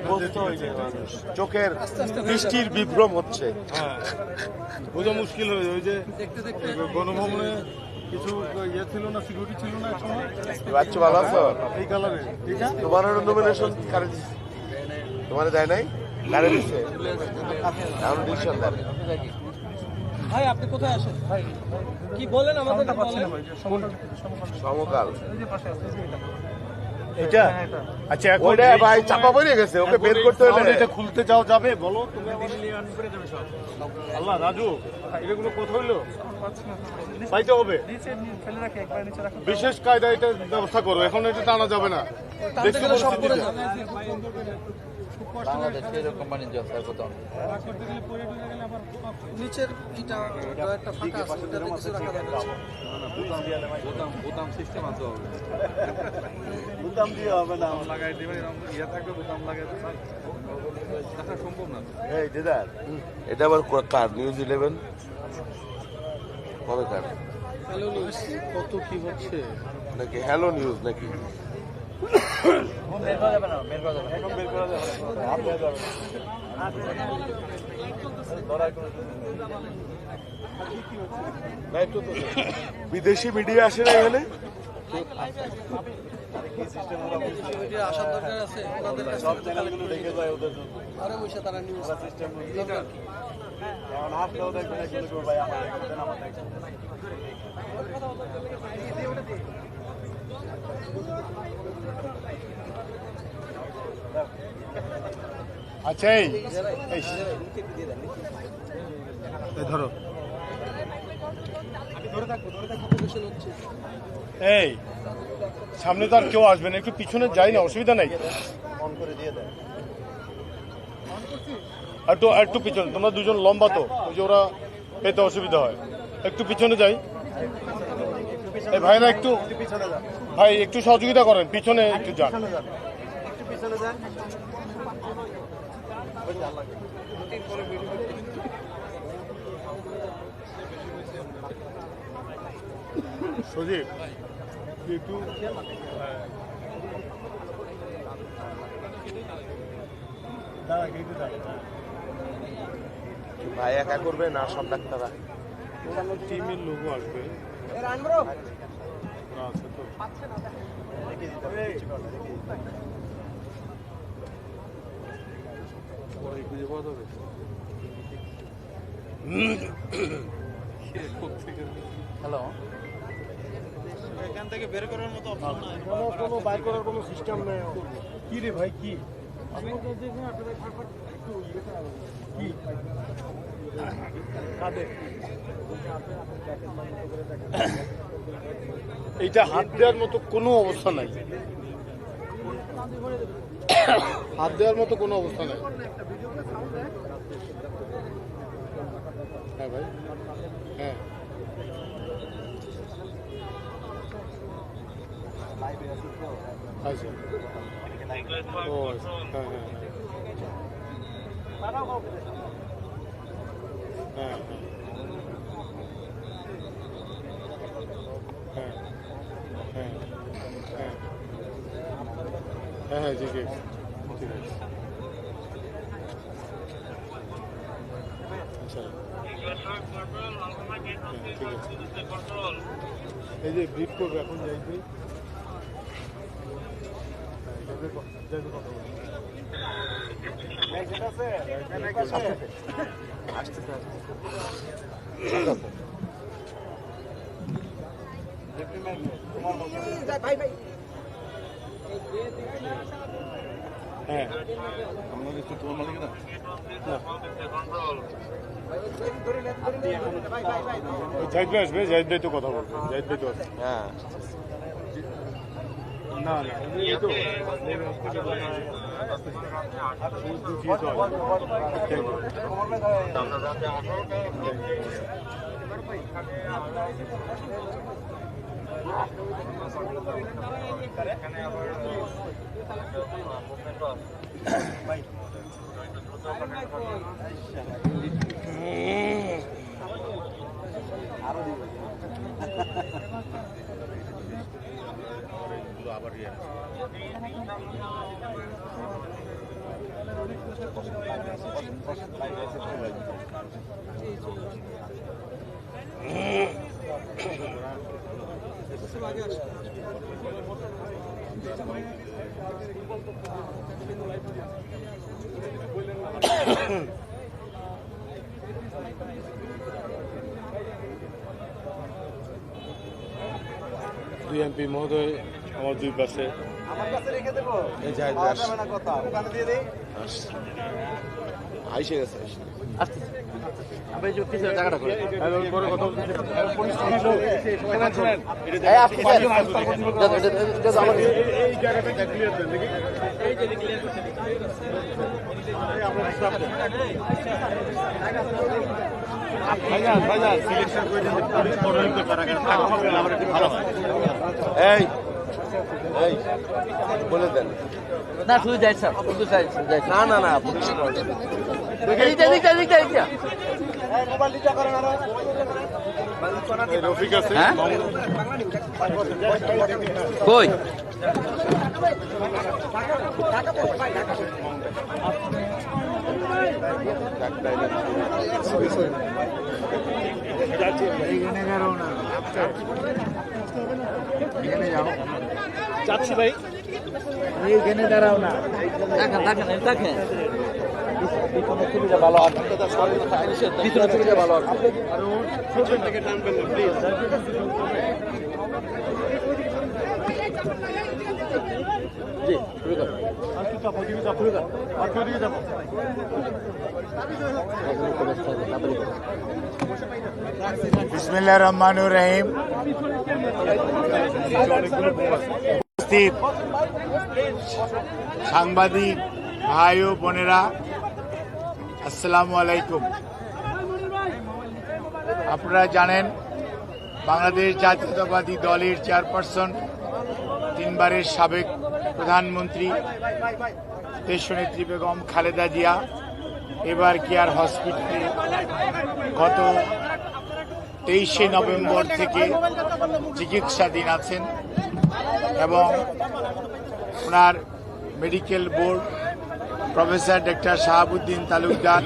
অবস্থা হয়ে যায় মানুষ। চোখের বৃষ্টির বিভ্রম হচ্ছে। হ্যাঁ। বোঝা মুশকিল হয়ে যায় ওই যে গণভবনে কিছু ইয়ে ছিল না সিকিউরিটি ছিল না বাচ্চা ভালো আছো? এই কালারে ঠিক আছে তোমার নমিনেশন কারে তোমার দেয় নাই? কারে দিচ্ছে আমার ডিসিশন ভাই আপনি কোথায় আসেন কি বলেন আমাদের সমকাল। এটা? আচ্ছা এখন ওইটা ভাই চাপা পড়ে গেছে ওকে বের করতে হলে। এটা খুলতে যাও যাবে বলো তুমি আল্লাহ রাজু এগুলো কথা হইল পাইতে হবে। বিশেষ কায়দা এটা ব্যবস্থা করো এখন এটা টানা যাবে না। দেখছি। বাংলাদেশে এরকম বাণিজ্য সর্বপ্রথম নিচের এটা একটা ফাঁকা আছে ওটাতে কিছু রাখা যাবে। না। বুতাম দিয়ে হবে না। লাগাই দিবে ইয়ে থাকবে বুতাম লাগাই সম্ভব না এই দিদার এটা আবার কার? নিউজ ইলেভেন কবে কার? হ্যালো নিউজ কত কি হচ্ছে? নাকি হ্যালো নিউজ নাকি? বের করা যাবে না। বের করা যাবে এখন বের করা যাবে না। হাত দেওয়া যাবে না। দায়িত্ব তো বিদেশি মিডিয়া আসে না এখানে? মিডিয়া আসার দরকার আছে ওনাদের কাছে সব চ্যানেলগুলো রেখে যায় ওদের জন্য আরে বসে তারা নিউজ সিস্টেম দরকার কি এখন হাত দেখবেন এগুলো করব ভাই আমার দেখবেন আমার দেখবেন আচ্ছা এই ধরো এই সামনে তো আর কেউ আসবে না একটু পিছনে যাই না অসুবিধা নাই। একটু একটু পিছনে তোমরা দুজন লম্বা তো ওই যে ওরা পেতে অসুবিধা হয়। একটু পিছনে যাই। এই ভাইরা একটু ভাই একটু সহযোগিতা করেন পিছনে একটু যান। সজীব একটু দাঁড়া গেটে ভাই একা করবে না সব ডাক্তাররা টিমের লোগো আসবে। আচ্ছা তো। পরে খুঁজে পাওয়া যাবে? হ্যালো। কোনো কোনো বাইর করার কোনো সিস্টেম নেই। কি রে ভাই কি? কি? এইটা হাত দেওয়ার মতো কোনো অবস্থা নাই। হাত দেওয়ার মতো কোনো অবস্থা নাই। হ্যাঁ ভাই। হ্যাঁ। আচ্ছা ও হ্যাঁ হ্যাঁ হ্যাঁ হ্যাঁ হ্যাঁ হ্যাঁ হ্যাঁ জি জি ঠিক আছে এই যে ব্রিফ করবে এখন যাইবে হ্যাঁ। হ্যাঁ আমাদের একটু তোমার মালিক না না জাহিদ ভাই আসবে জাহিদ ভাই তো কথা বলবে জাহিদ ভাই তো আসবে হ্যাঁ না হ্যাঁ। আরও a partir Estoy en আমার দুই পাশে আইসে গেছে এই বলে দেন। না শুধু যাই স্যার শুধু না না না পুলিশ এইটা এইটা এইটা এইটা এই রফিক আছে হ্যাঁ? মামুন কই যাচ্ছি ভাই দেখেন দেখেন এই দেখেন পিছনে ছবিটা ভালো হবে পিছনে ছবিটা ভালো হবে পিছন থেকে টানবেন না প্লিজ জি শুরু করুন আর কি দিকে রহমানুর রহিম। সাংবাদিক ভাই ও বোনেরা, আসসালামু আলাইকুম। আপনারা জানেন, বাংলাদেশ জাতীয়তাবাদী দলের চেয়ারপারসন তিনবারের সাবেক প্রধানমন্ত্রী দেশনেত্রী বেগম খালেদা জিয়া, এবার কেয়ার হসপিটালে? গত তেইশে নভেম্বর থেকে চিকিৎসাধীন আছেন এবং ওনার medical board professor doctor Shahabuddin Talukdar,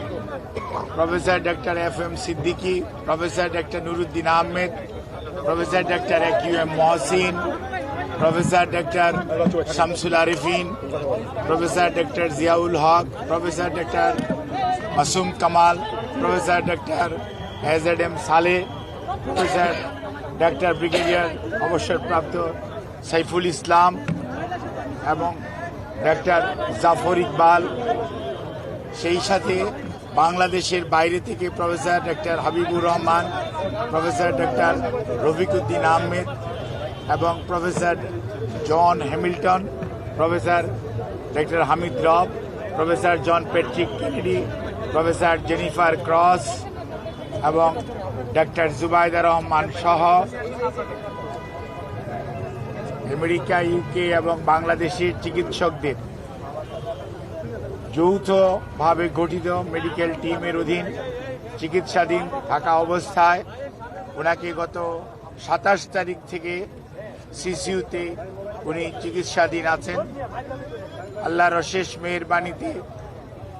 professor doctor F M Siddiqui, professor doctor Nuruddin Ahmed, professor doctor A Q M Mohsin professor doctor Shamsul Arefin professor doctor Ziaul Haque professor doctor Masum Kamal professor doctor A Z M Saleh professor doctor brigadier অবসরপ্রাপ্ত সাইফুল ইসলাম এবং doctor Zafar Iqbal সেই সাথে বাংলাদেশের বাইরে থেকে professor doctor Habibur Rahman professor doctor Rafiquddin Ahmed এবং professor John Hamilton, professor doctor Hamid Rob, professor John Patrick Kennedy, professor Jennifer Cross এবং doctor Zubaida Rahman সহ আমেরিকা ইউকে এবং বাংলাদেশের চিকিৎসকদের যৌথভাবে গঠিত মেডিকেল টিমের অধীন চিকিৎসাধীন থাকা অবস্থায় ওনাকে গত সাতাশ তারিখ থেকে সিসিউতে উনি চিকিৎসাধীন আছেন। আল্লাহর অশেষ মেহরবানিতে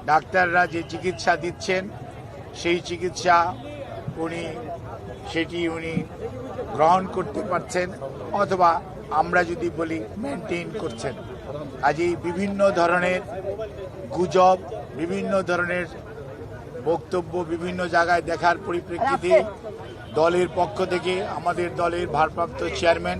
ডাক্তাররা যে চিকিৎসা দিচ্ছেন সেই চিকিৎসা উনি সেটি উনি গ্রহণ করতে পারছেন অথবা আমরা যদি বলি মেনটেন করছেন। কাজেই বিভিন্ন ধরনের গুজব বিভিন্ন ধরনের বক্তব্য বিভিন্ন জায়গায় দেখার পরিপ্রেক্ষিতে দলের পক্ষ থেকে আমাদের দলের ভারপ্রাপ্ত চেয়ারম্যান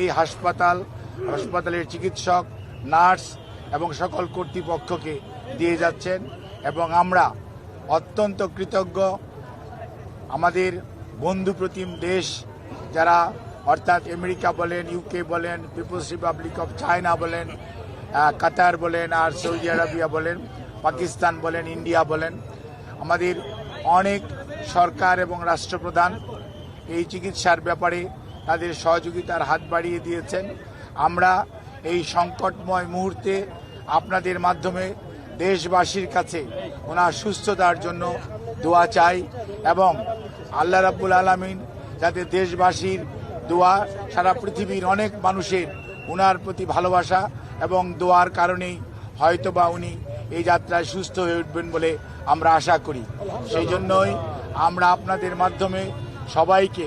এই হাসপাতাল, হাসপাতালের চিকিৎসক, নার্স এবং সকল কর্তৃপক্ষকে দিয়ে যাচ্ছেন এবং আমরা অত্যন্ত কৃতজ্ঞ। আমাদের বন্ধু প্রতিম দেশ যারা অর্থাৎ আমেরিকা বলেন ইউকে বলেন পিপলস রিপাবলিক অফ চায়না বলেন কাতার বলেন আর সৌদি আরবিয়া বলেন, পাকিস্তান বলেন, ইন্ডিয়া বলেন, আমাদের অনেক সরকার এবং রাষ্ট্রপ্রধান এই চিকিৎসার ব্যাপারে তাদের সহযোগিতার হাত বাড়িয়ে দিয়েছেন। আমরা এই সংকটময় মুহূর্তে আপনাদের মাধ্যমে দেশবাসীর কাছে ওনার সুস্থতার জন্য দোয়া চাই এবং আল্লাহ রাব্বুল আলমিন যাতে দেশবাসীর দোয়া সারা পৃথিবীর অনেক মানুষের ওনার প্রতি ভালোবাসা এবং দোয়ার কারণেই হয়তোবা উনি এই যাত্রায় সুস্থ হয়ে উঠবেন বলে আমরা আশা করি। সেই জন্যই আমরা আপনাদের মাধ্যমে সবাইকে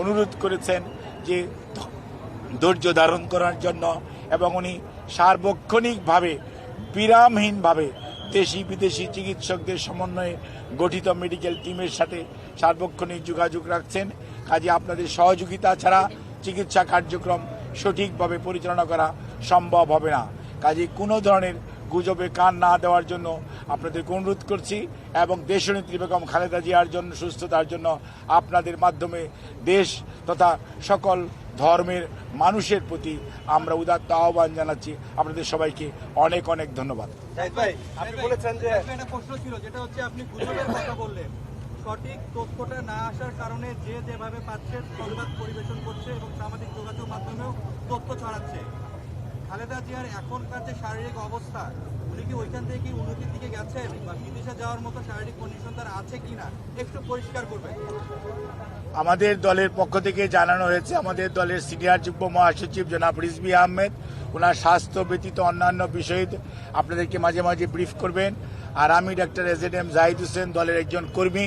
অনুরোধ করেছেন যে ধৈর্য ধারণ করার জন্য এবং উনি সার্বক্ষণিকভাবে, বিরামহীনভাবে দেশি বিদেশি চিকিৎসকদের সমন্বয়ে গঠিত মেডিকেল টিমের সাথে সার্বক্ষণিক যোগাযোগ রাখছেন। কাজে আপনাদের সহযোগিতা ছাড়া চিকিৎসা কার্যক্রম সঠিকভাবে পরিচালনা করা সম্ভব হবে না। কাজে কোনো ধরনের গুজবে কান না দেওয়ার জন্য আপনাদেরকে অনুরোধ করছি এবং দেশনেত্রী বেগম খালেদা জিয়ার জন্য সুস্থতার জন্য আপনাদের মাধ্যমে দেশ তথা সকল ধর্মের মানুষের প্রতি আমরা উদাত্ত আহ্বান জানাচ্ছি। আপনাদের সবাইকে অনেক অনেক ধন্যবাদ। আপনি বলেছেন যে একটা প্রশ্ন ছিল যেটা হচ্ছে আপনি কথা বললেন। সঠিক তথ্যটা না আসার কারণে যে যেভাবে পাচ্ছে সংবাদ পরিবেশন করছে এবং সামাজিক যোগাযোগ মাধ্যমেও তথ্য ছড়াচ্ছে। খালেদা জিয়ার এখনকার যে শারীরিক অবস্থা উনি কি ওইখান থেকে উন্নতির দিকে গেছেন বা বিদেশে যাওয়ার মতো শারীরিক কন্ডিশন তার আছে কিনা একটু পরিষ্কার আমাদের দলের পক্ষ থেকে জানানো হয়েছে, আমাদের দলের সিনিয়র যুগ্ম মহাসচিব জনাব রিজবি আহমেদ ওনার স্বাস্থ্য ব্যতীত অন্যান্য বিষয়ে আপনাদেরকে মাঝে মাঝে ব্রিফ করবেন। আর আমি doctor S M Zahid Hossain দলের একজন কর্মী।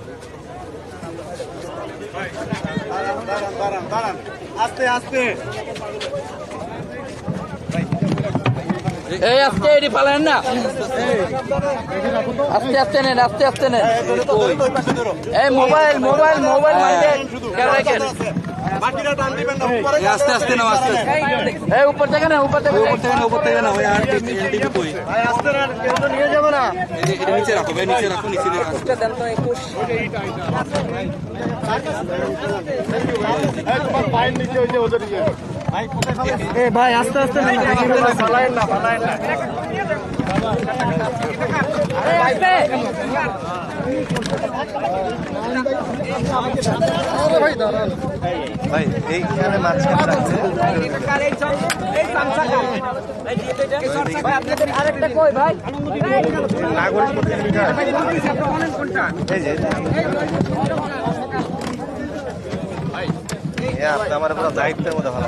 আস্তে আস্তে এই আজকে এটি পালেন না আস্তে আস্তে নেন আস্তে আস্তে নেন এই মোবাইল মোবাইল মোবাইল মাইন্ডে না আস্তে আস্তে নাও আস্তে এই উপর থেকে না উপর থেকে উপর থেকে না উপর থেকে না ওই আর এনডিপি কই ভাই আস্তে না কেউ তো নিয়ে যাবে না এটা নিচে রাখো ভাই নিচে রাখো নিচে রাখো দেন তো একুশ তোমার পায়ের নিচে ওই যে ওদের ইয়ে এ ভাই আস্তে আস্তে পালায়েন না পালায়েন না ভাই এইখানে মাঝখানে রাখছে। আপনি আমার দায়িত্বের মধ্যে ভালো।